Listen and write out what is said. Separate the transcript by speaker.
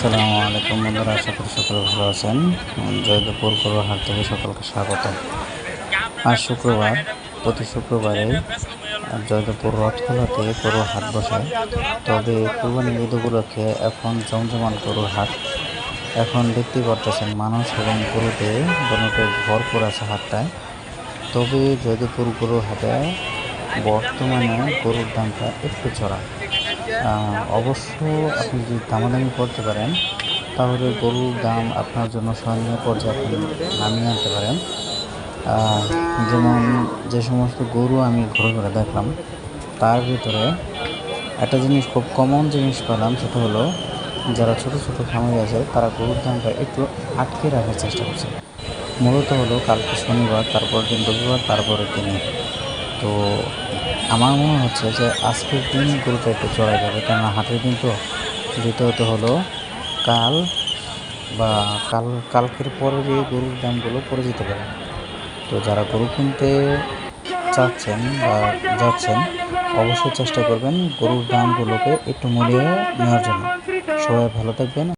Speaker 1: আসসালামু আলাইকুম বন্ধুরা, আশা করি সকলে ভালো আছেন। জয়দেবপুর হাট থেকে সকলকে স্বাগত। আজ শুক্রবার, প্রতি শুক্রবারে জয়দেবপুর রথখোলাতে গরুর হাট বসে। তবে কুরবানি ঈদ উপলক্ষে এখন জমজমান গরুর হাট। এখন দেখতে পারতেছেন মানুষ এবং গরুতে গরুতে ভরপুর আছে হাটটায়। তবে জয়দেবপুর গরুর হাটে বর্তমানে গরুর দামটা একটু চড়া। অবশ্য আপনি যদি দামাদামি করতে পারেন, তাহলে গরুর দাম আপনার জন্য সহনীয় পর্যায়ে আপনি নামিয়ে আনতে পারেন। যেমন যে সমস্ত গরু আমি ঘুরে ঘুরে দেখলাম, তার ভিতরে একটা জিনিস খুব কমন জিনিস পেলাম, সেটা হলো যারা ছোট ছোট খামারি আছে, তারা গরুর দামটা একটু আটকে রাখার চেষ্টা করছে। মূলত হলো কালকে শনিবার তারপর দিন রবিবার, তারপরের দিনে তো আমার মনে হচ্ছে যে আজকের দিন গরুটা একটু চড়া যাবে, কেননা হাটের দিন তো দ্বিতীয়ত হলো। কাল বা কাল, কালকের পরে যে গরুর দামগুলো পড়ে যেতে পারে। তো যারা গরু কিনতে চাচ্ছেন বা যাচ্ছেন, অবশ্যই চেষ্টা করবেন গরুর দামগুলোকে একটু মূল্যে নেওয়ার জন্য। সবাই ভালো থাকবেন।